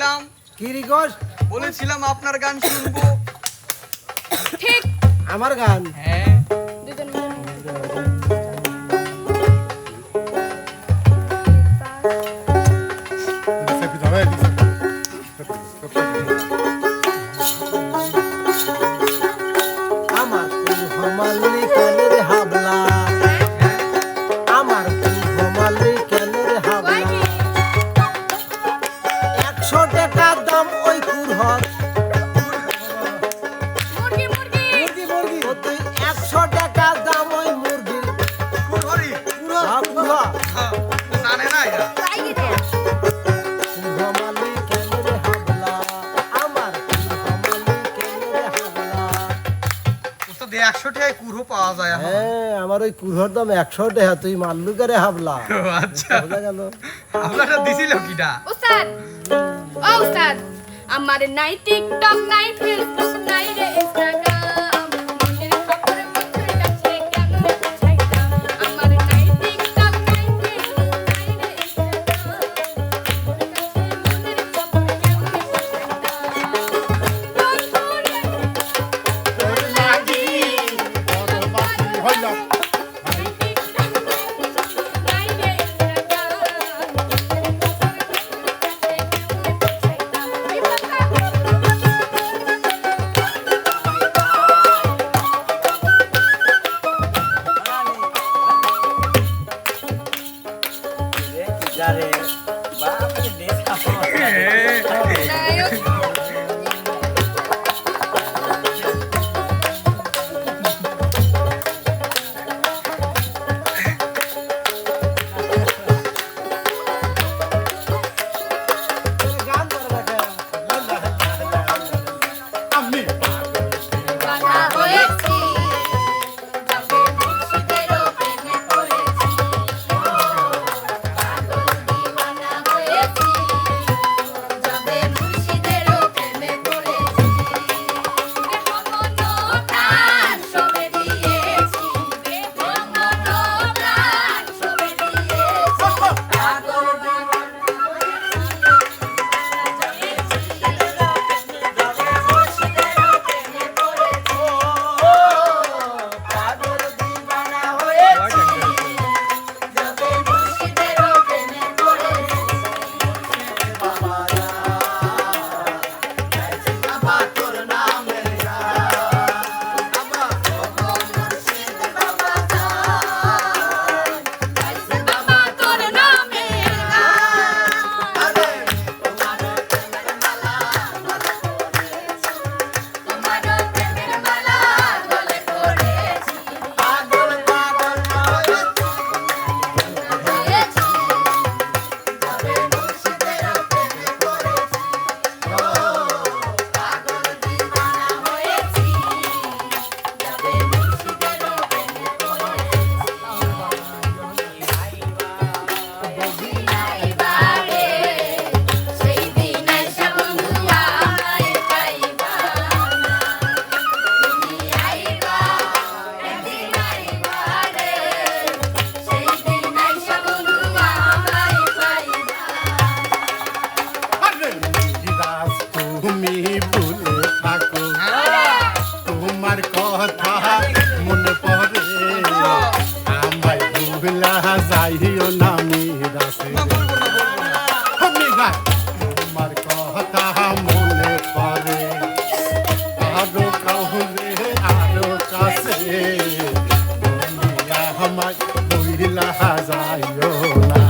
বলেছিলাম। কি রিকোয়েস্ট? বলেছিলাম আপনার গান শুনব। ঠিক। আমার গান? হ্যাঁ। একশো টাকায় কুরো পাওয়া যায় হ্যাঁ আমার ওই কুরোর দাম একশো তুই মাল্লু করে হাবলা? আচ্ছা। বোঝা গেল। হাবলাটা দিছিল কিটা? উস্তাদ আমার নাই টিকটক নাই ফেসবুক নাই রে ইনস্টাগ্রাম। তুমি ভুলে থাকো। তোমার কথা মনে পড়ে। আমায় ভুলা যাইও না মিরাসে তোমার কথা মনে পড়ে। আরও কাহলে আরও কাছে। আমায় ভুলা যাইও না।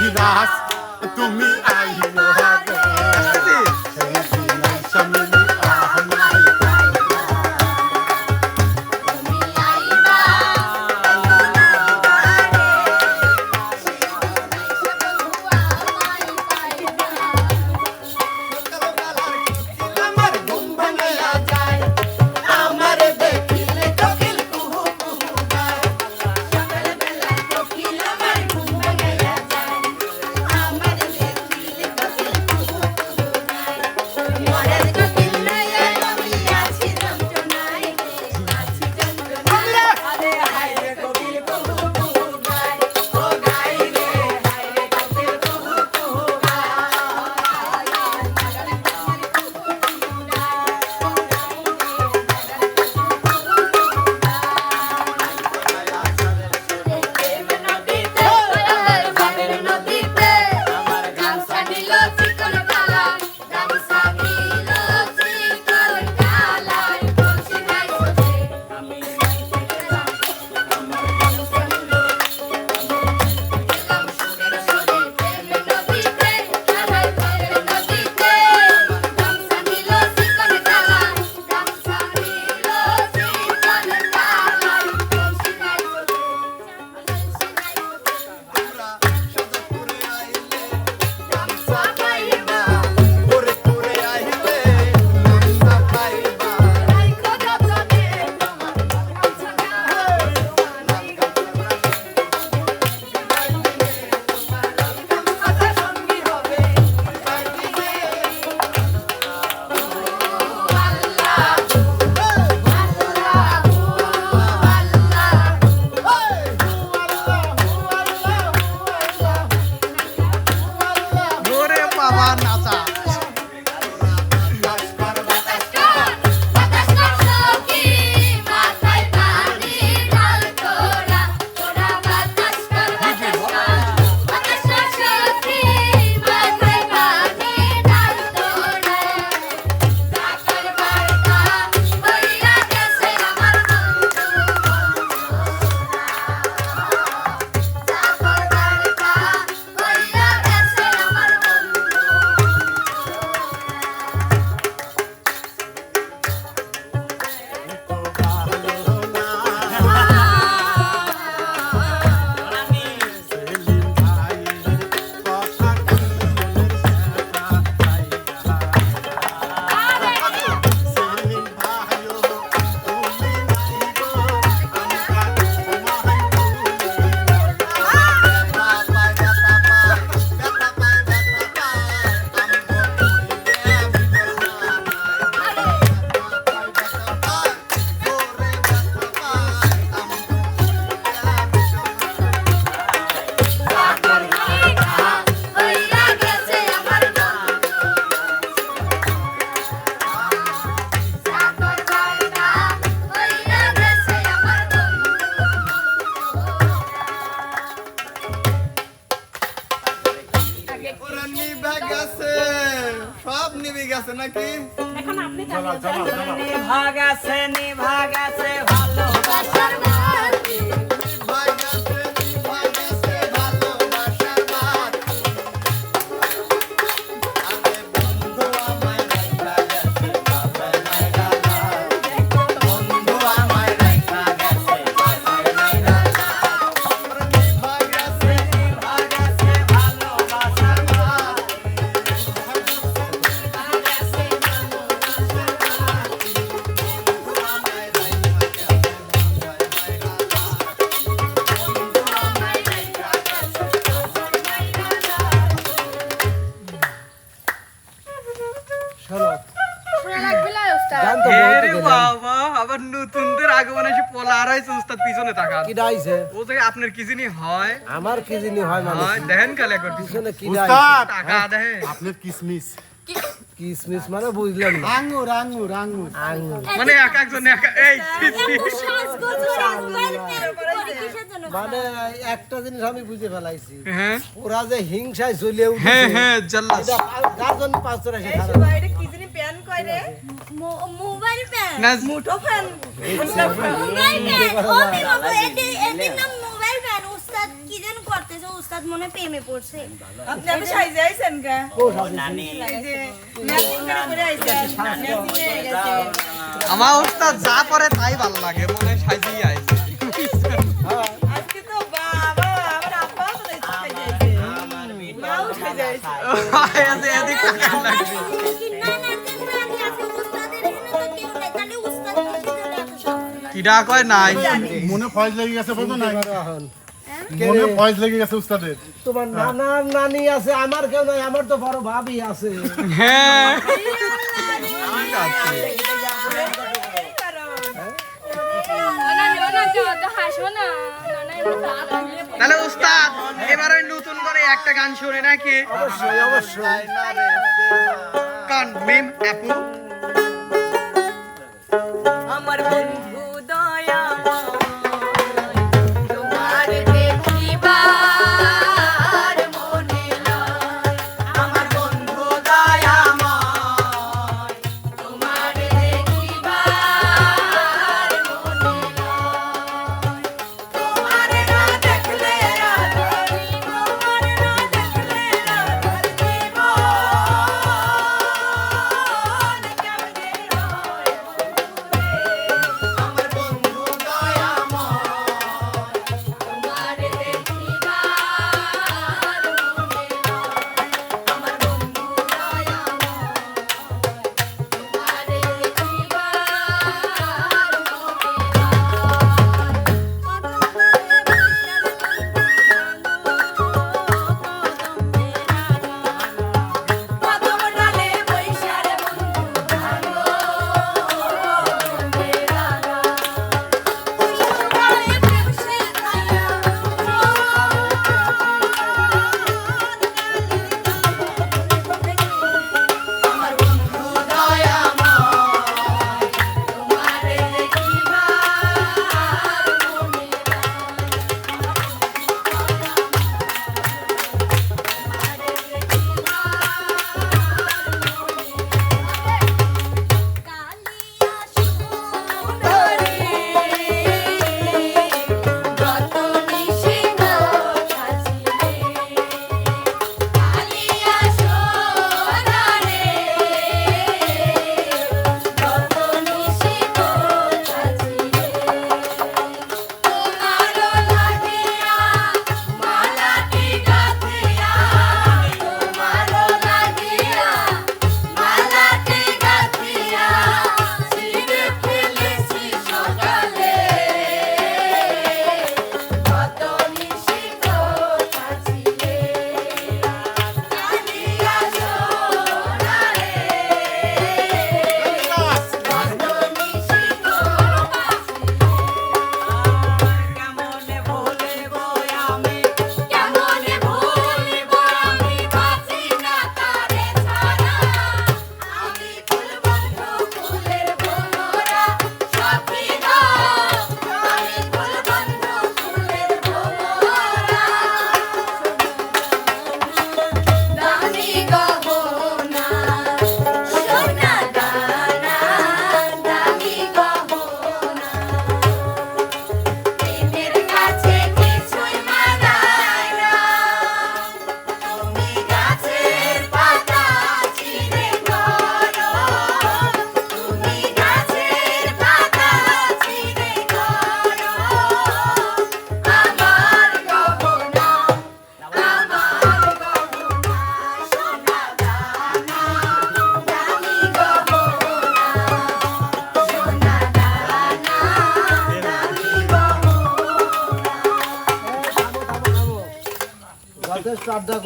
মিরাস তুমি আইও নাকি? এখন আপনি জ্বালা জ্বালা ভাগ আছে এসে পলা আর হয়েছে উস্তাদ পিছনে তাকান। কি ডাইছে ও জায়গায় আপনার কি জানি হয়? আমার কি জিনি হয় মানে? হয় দেখেন কালে একবার পিছনে। পিছনে কি ডাইছে উস্তাদ টাকা দেখে আপনার কিসমিস? কিসমিস মানে বুঝলাম না। আঙ্গুর আঙ্গুর আঙ্গুর আঙ্গুর মানে এক একজন এক এই। মানে একটা জিনিস আমি বুঝে ফেলাইছি। হ্যাঁ। ওরা যে হিংসায় চলে হ্যাঁ উঠেছে হ্যাঁ জাল্লাস। জন্য মোবাইল প্যান। না মুঠো ফ্যান মোবাইল প্যান। ও কি বাবা এতে এতে নাম মোবাইল প্যান। উস্তাদ কি যেন করতেছে উস্তাদ মনে প্রেমে পড়ছে। আপনি আপনি সাইজে আইছেন কা এই যে ম্যাচিং করে করে আইছেন। ম্যাচিং গেছে আমার ওস্তাদ যা করে তাই ভালো লাগে মনে সাজিয়ে আইছে। আজকে তো বাবা আমার তো আইছে। এদিক এদিক তাকান লাগবে কিডা কয় নাই? মনে ফয়েজ লেগে গেছে বোঝো নাই? মনে ফয়েজ লেগে গেছে উস্তাদের। তোমার নানার নানি আছে আমার কেউ নাই আমার তো বড় ভাবি আছে। হ্যাঁ। তাহলে উস্তাদ এবার ওই নতুন করে একটা গান শুনে নাকি? অবশ্যই অবশ্যই। কান মিম আপু। আমার বন্ধু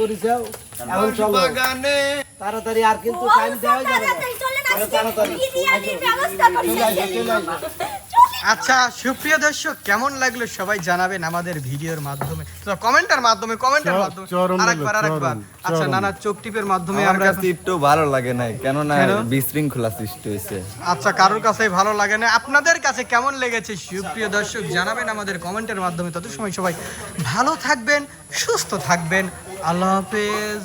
আড্ডা করিস এখন চলো। তাড়াতাড়ি আর কিন্তু টাইম দেওয়া যাবে না। তাড়াতাড়ি চলে আসো, চলে আসো। আচ্ছা সুপ্রিয় দর্শক কেমন লাগল সবাই জানাবেন আমাদের ভিডিওর মাধ্যমে? কমেন্টের মাধ্যমে কমেন্টের মাধ্যমে। আরেকবার আরেকবার। আচ্ছা নানা চোখ টিপের মাধ্যমে আমার একটু ভালো লাগে নাই কেননা কেন? বিশৃঙ্খলা সৃষ্টি হয়েছে। আচ্ছা কারোর কাছে ভালো লাগে না। আপনাদের কাছে কেমন লেগেছে? সুপ্রিয় দর্শক জানাবেন আমাদের কমেন্টের মাধ্যমে। তত সময় সবাই ভালো থাকবেন সুস্থ থাকবেন। আল্লাহ হাফেজ।